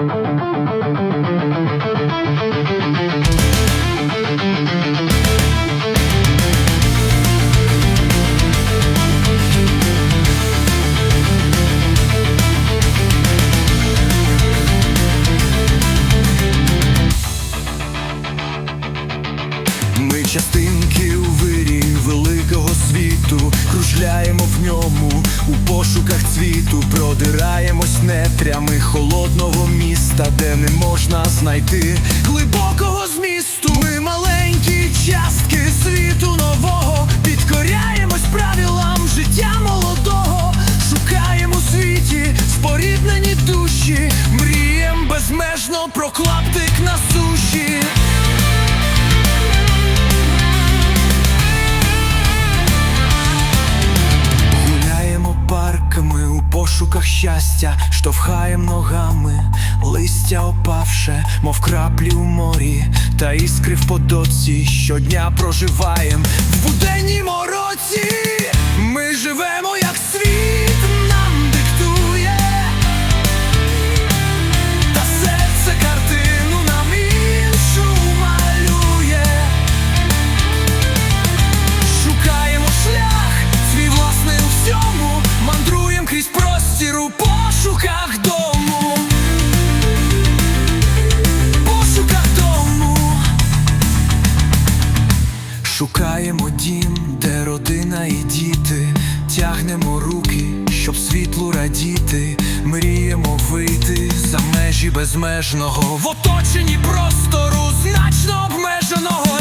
Ми продираємось нетрями холодного міста, де не можна знайти глибокого змісту. Ми маленькі частки світу щастя, штовхаєм ногами, листя опавше, мов краплі у морі, та іскри в потоці щодня проживаєм. В буденні мороці, Ми живемо, Шукаємо дім, де родина і діти, тягнемо руки, щоб світлу радіти, мріємо вийти за межі безмежного. В оточенні простору значно обмеженого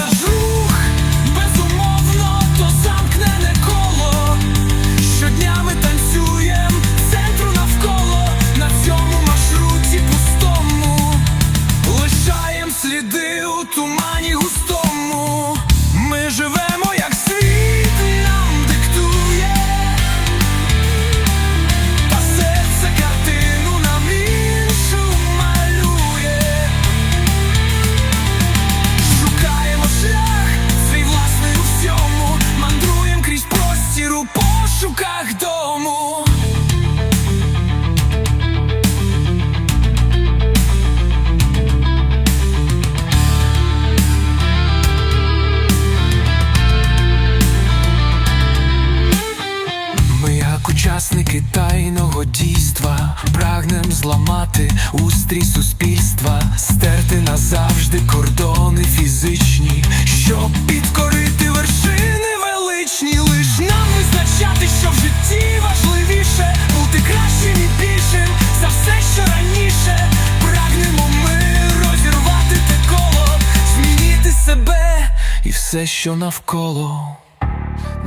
суспільства, стерти назавжди кордони фізичні, щоб підкорити вершини величні, лиш нам визначати, що в житті важливіше бути кращим і більшим за все, що раніше. Прагнемо ми розірвати те коло, змінити себе і все, що навколо.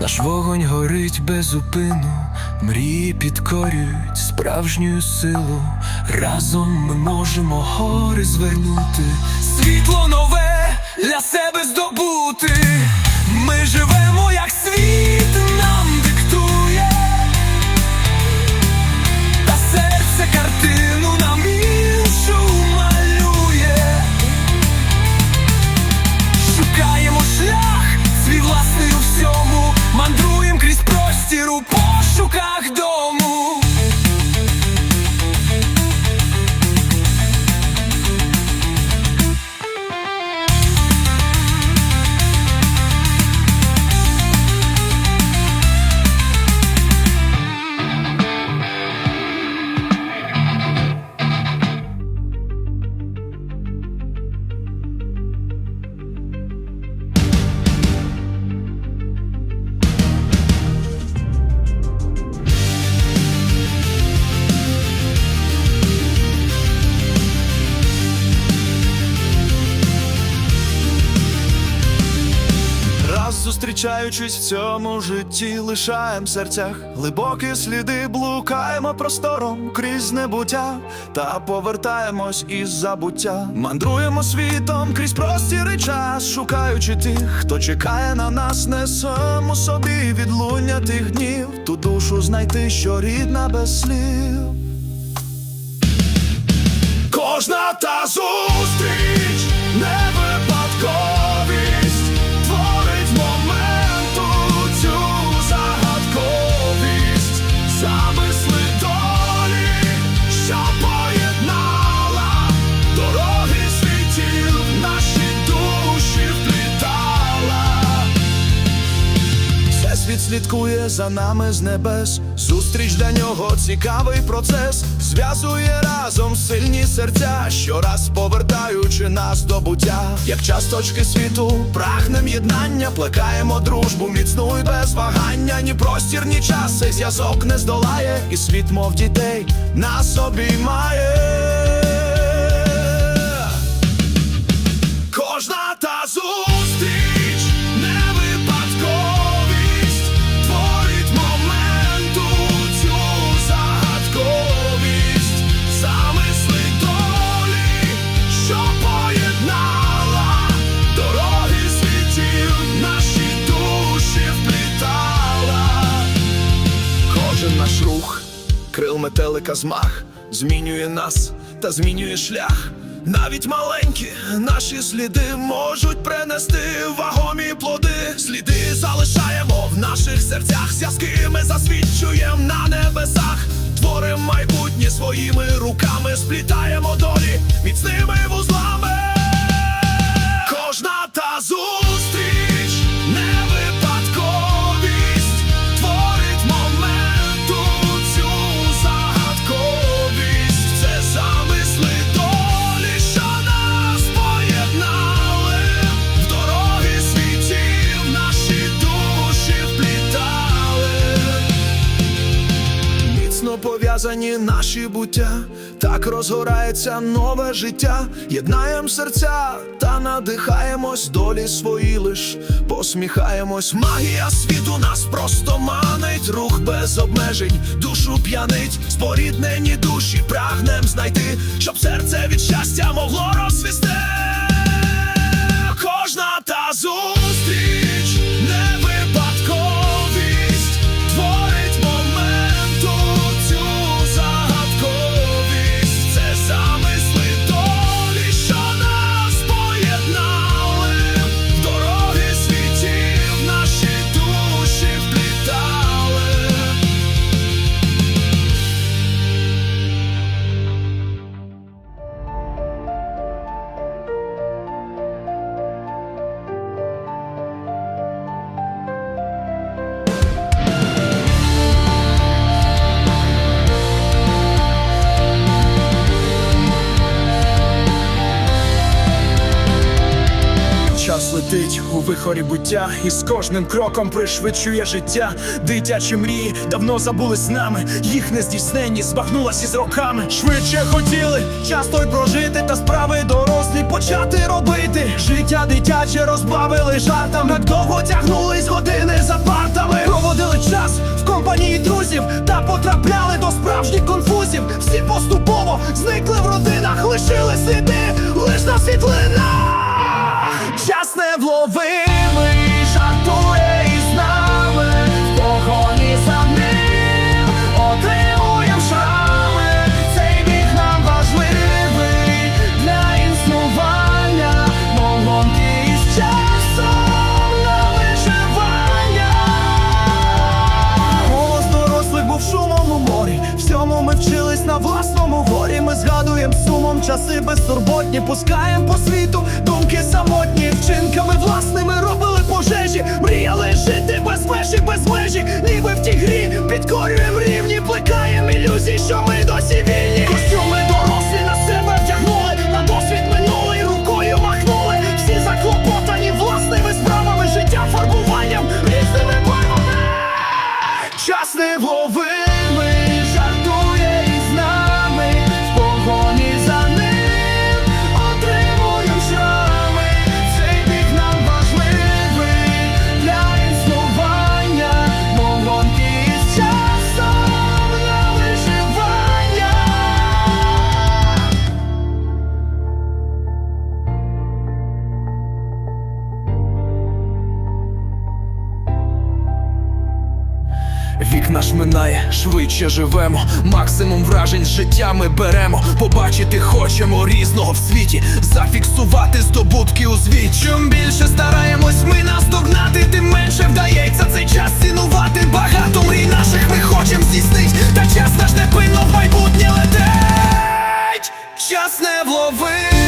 Наш вогонь горить без зупину, мрії підкорюють справжню силу. Разом ми можемо гори звернути, світло нове для себе здобути. Зустрічаючись в цьому житті, лишаєм в серцях глибокі сліди, блукаємо простором крізь небуття, та повертаємось із забуття. Мандруємо світом крізь простір і час, шукаючи тих, хто чекає на нас, несемо собі відлуння тих днів, ту душу знайти, що рідна без слів. Кожна та зустріч не випадковість слідкує за нами з небес. Зустріч для нього цікавий процес. Зв'язує разом сильні серця, щораз повертаючи нас до буття. Як часточки світу, прагнем єднання, плекаємо дружбу, міцну і без вагання. Ні простір, ні час цей зв'язок не здолає, і світ, мов дітей, нас обіймає. Метелика змах, змінює нас та змінює шлях. Навіть маленькі наші сліди можуть принести вагомі плоди. Сліди залишаємо в наших серцях, зв'язки ми засвідчуємо на небесах. Творим майбутнє своїми руками, сплітаємо долі міцними вузлами. Кожна та зустріч пов'язані наші буття, так розгорається нове життя. Єднаєм серця та надихаємось долі свої лиш. Посміхаємось. Магія світу нас просто манить, рух без обмежень, душу п'янить, споріднені душі прагнем знайти, щоб серце від щастя могло розсвісти. Кожна та зустріч вихорі і з кожним кроком пришвидшує життя. Дитячі мрії давно забули з нами, їх нездійсненні збагнулась із роками. Швидше хотіли час той прожити, та справи дорослі почати робити. Життя дитяче розбавили жартами, так довго тягнулись години за партами. Проводили час в компанії друзів та потрапляли до справжніх конфузів. Всі поступово зникли в родинах, лишили сліди лиш на світлинах. Часи безтурботні, пускаєм по світу думки самотні, вчинками власними робили пожежі, мріяли жити без межі, без межі, ніби в тій грі підкорюєм рівні, плекаєм ілюзій, що ми досі вільні. Костюми швидше живемо. Максимум вражень життя ми беремо. Побачити хочемо різного в світі, зафіксувати здобутки у звіт. Чим більше стараємось ми наздогнати, тим менше вдається цей час цінувати. Багато мрій наших ми хочем здійснить, та час наш непинно в майбутнє летить. Час невловимий,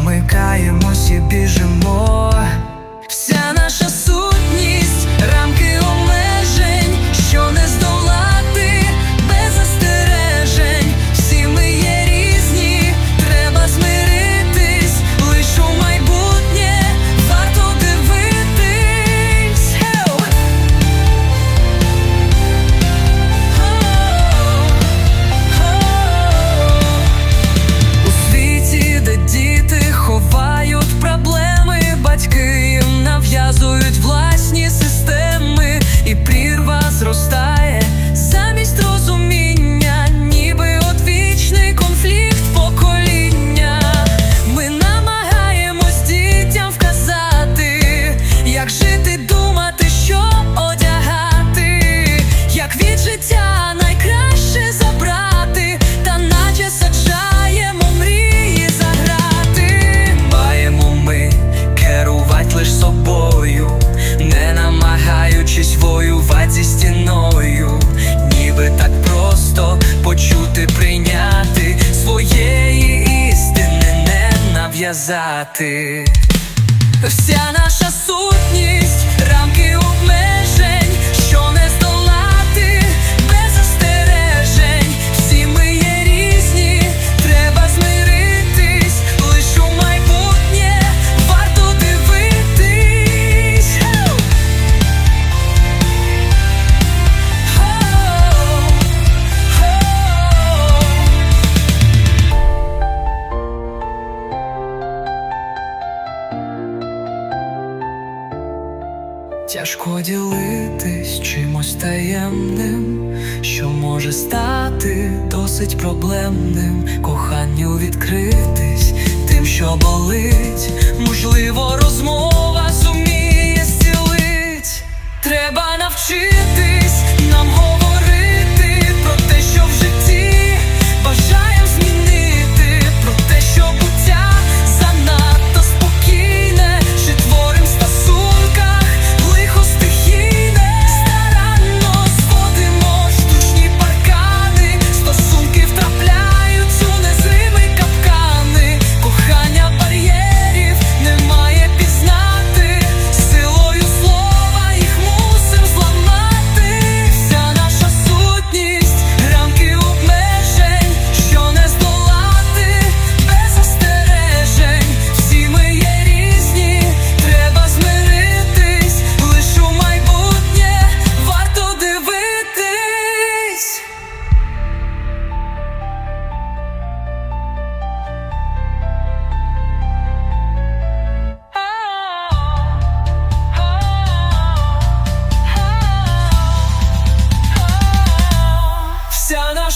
Замикаємось і біжимо.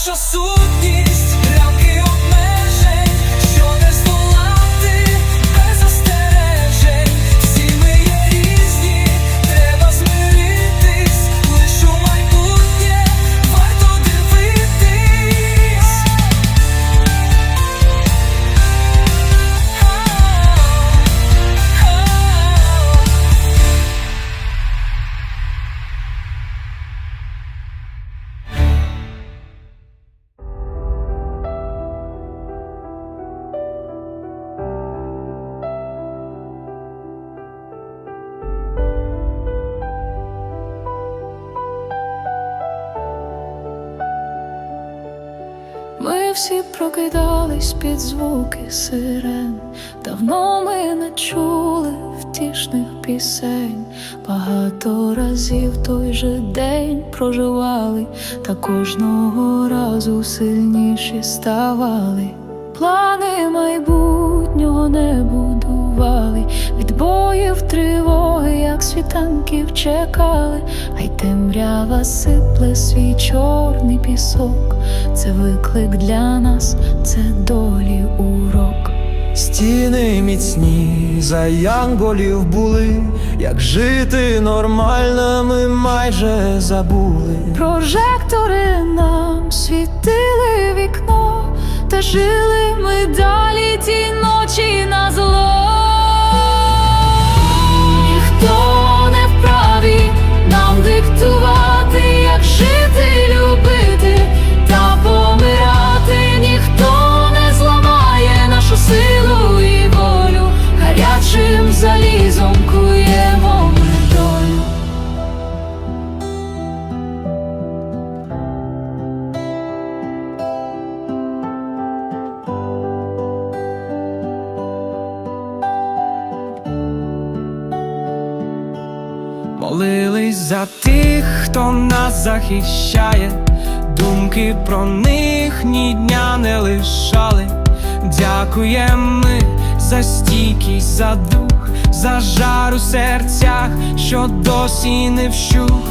acho super. день, багато разів той же день проживали, та кожного разу сильніші ставали, плани майбутнього не будували, від боїв тривоги, як світанків чекали, а й темрява сипле свій чорний пісок. Це виклик для нас, це долі урок стіни міцні, за янголів були, як жити нормально, ми майже забули. Прожектори нам світили вікно, та жили ми далі ті ночі на зло. Захищає, думки про них ні дня не лишали. Дякуємо ми за стійкість, за дух, за жар у серцях, що досі не вщух.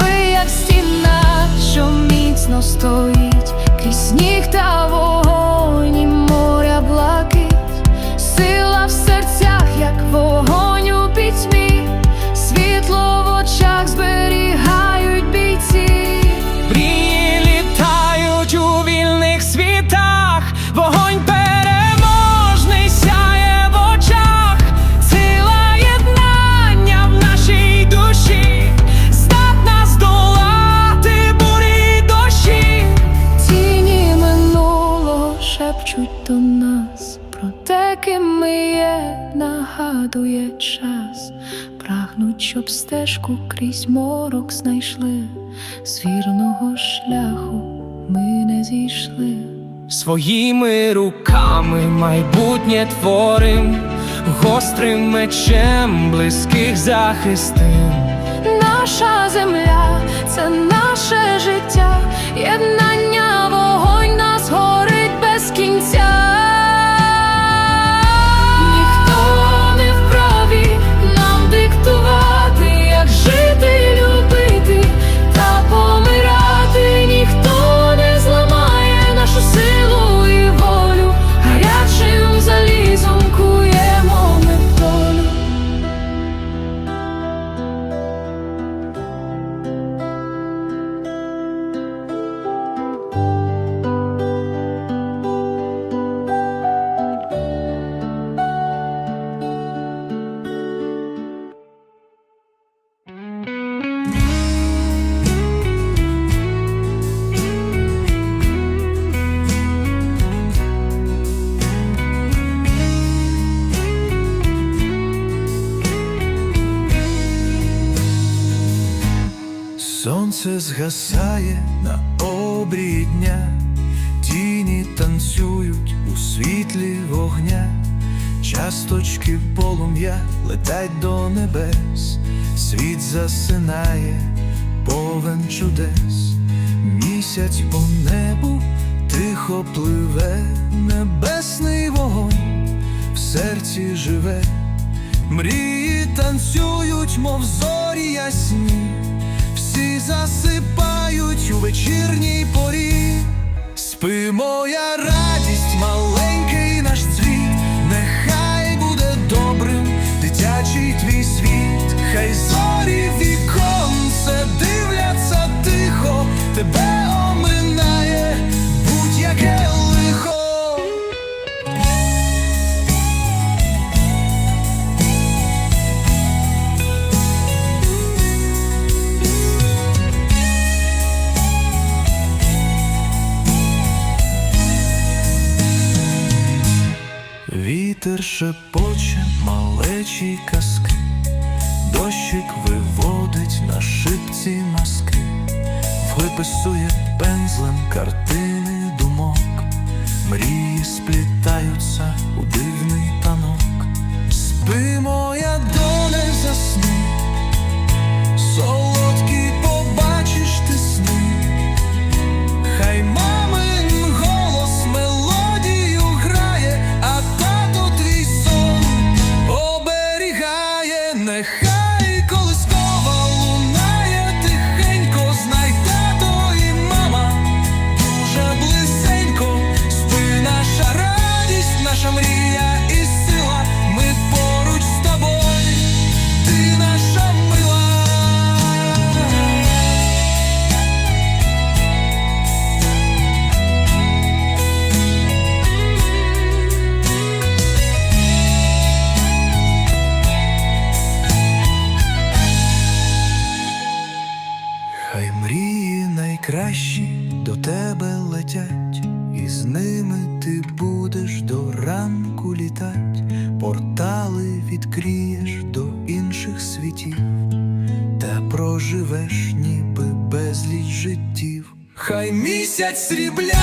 Ви як стіна, що міцно стоїть, крізь сніг та вогонь і моря блакить, сила в серцях, як вогонь у пітьмі, світло в очах зберігають бійці. Мрії літають у вільних світах, вогонь переможний сяє в очах, сила єднання в нашій душі, здатна здолати бурі дощі. Тіні минулого шепчуть до нас про те, ким ми є, нагадує час. Прагнуть, щоб стежку крізь морок знайшли, з вірного шляху ми не зійшли. Своїми руками майбутнє творим, гострим мечем близьких захистим. Наша земля це наше життя, єднання часточки полум'я летять до небес, світ засинає, повен чудес, місяць по небу тихо пливе, небесний вогонь в серці живе. Мрії танцюють, мов зорі ясні, всі засипають у вечірній порі. Спи, моя радість, маленький наш цвіт, хай зорі віконце дивляться тихо, тебе оминає будь-яке лихо. Вітер шепоче малечі казки, дощик виводить на шипці маски, виписує пензлем картини думок, мрії сплітаються у дивний танок. Спи, моя доля, засни, солодкі побачиш ти сни. Місяць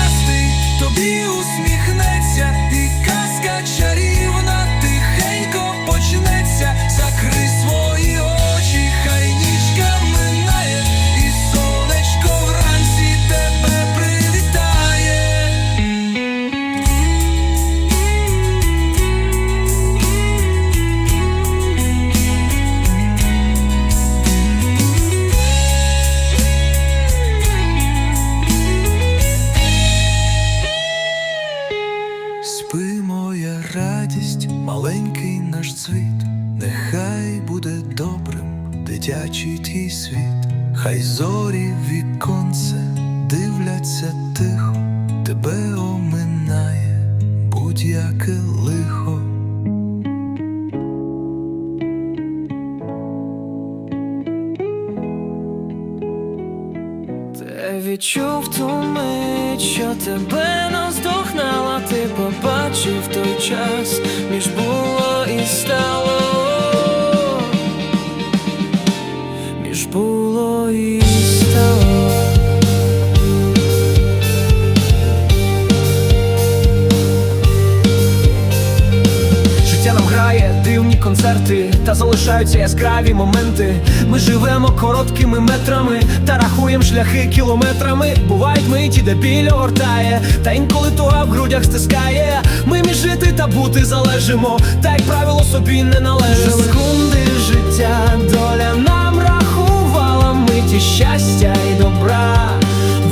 концерти, та залишаються яскраві моменти. Ми живемо короткими метрами та рахуємо шляхи кілометрами. Бувають миті, де біль огортає, та інколи туга в грудях стискає. Ми між жити та бути залежимо, та як правило собі не належимо. Секунди життя, доля нам рахувала миті щастя і добра.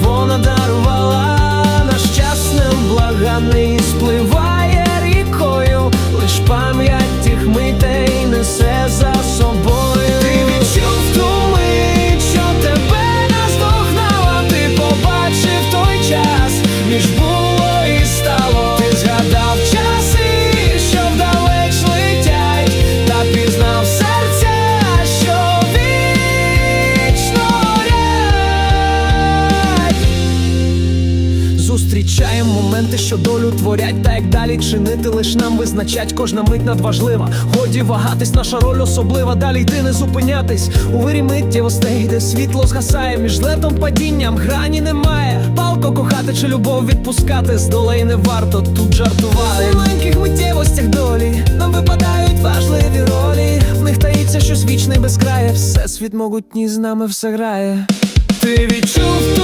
Вона дарувала наш час невблаганий спливає моменти, що долю творять, та як далі чинити, лиш нам визначать, кожна мить надважлива. Годі вагатись, наша роль особлива, далі йти не зупинятись. У вирі миттєвостей, де світло згасає, між летом падінням грані немає. Палко кохати чи любов відпускати, з долей не варто тут жартувати. В маленьких миттєвостях долі нам випадають важливі ролі. В них таїться щось вічне і безкрає, все світ могутній з нами все грає. Ти відчув ту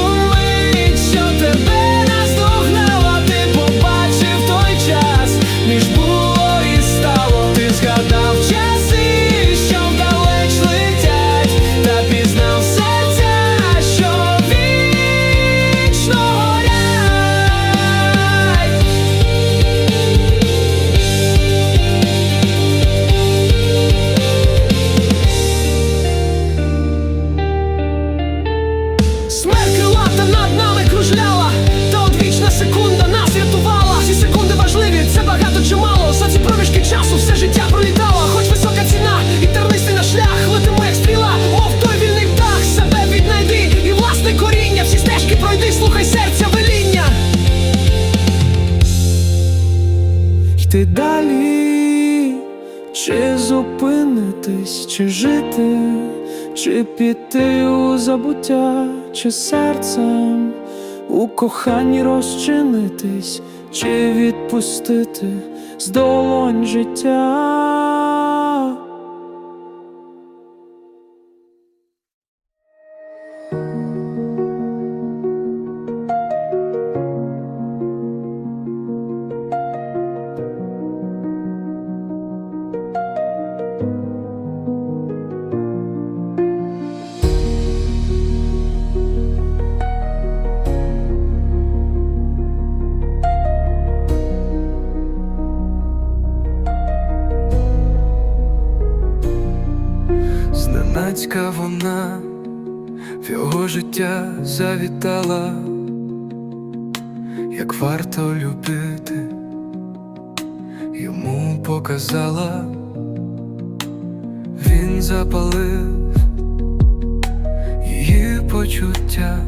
піти у забуття, чи серцем у коханні розчинитись, чи відпустити з долонь життя. Життя завітала, як варто любити, йому показала, він запалив її почуття,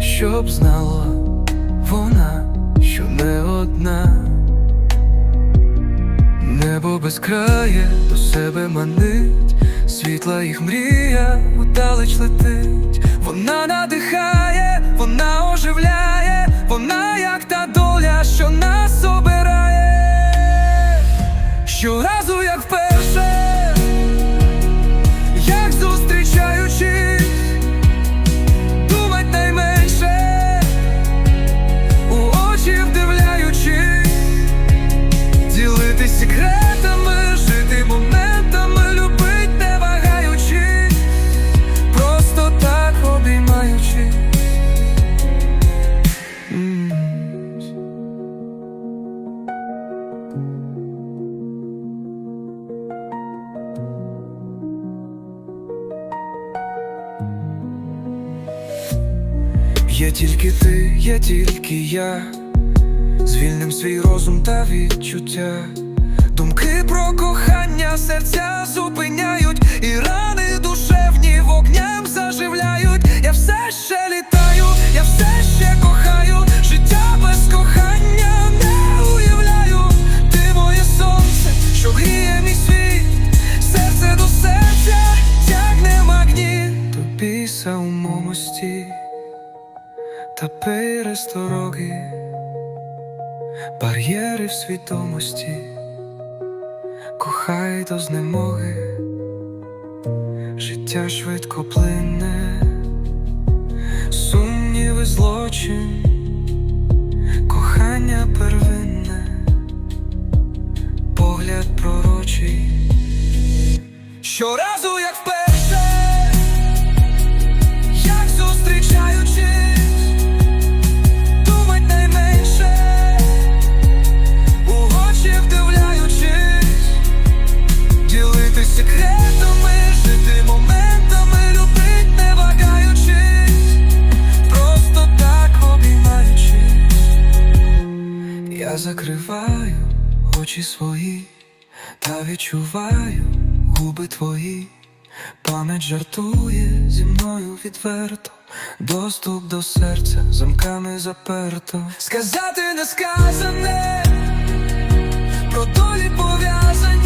щоб знала вона, що не одна. Небо безкрає до себе манить, світла їх мрія удалеч летить. Вона я, звільним свій розум та відчуття. Думки про кохання серця зупиняють, свідомості, кохай до знемоги, життя швидко плине, сумніви злочин, кохання первинне, погляд пророчий. Щоразу, як вперше, закриваю очі свої та відчуваю губи твої. Пам'ять жартує зі мною відверто, доступ до серця замками заперто. Сказати не сказане, про долі пов'язане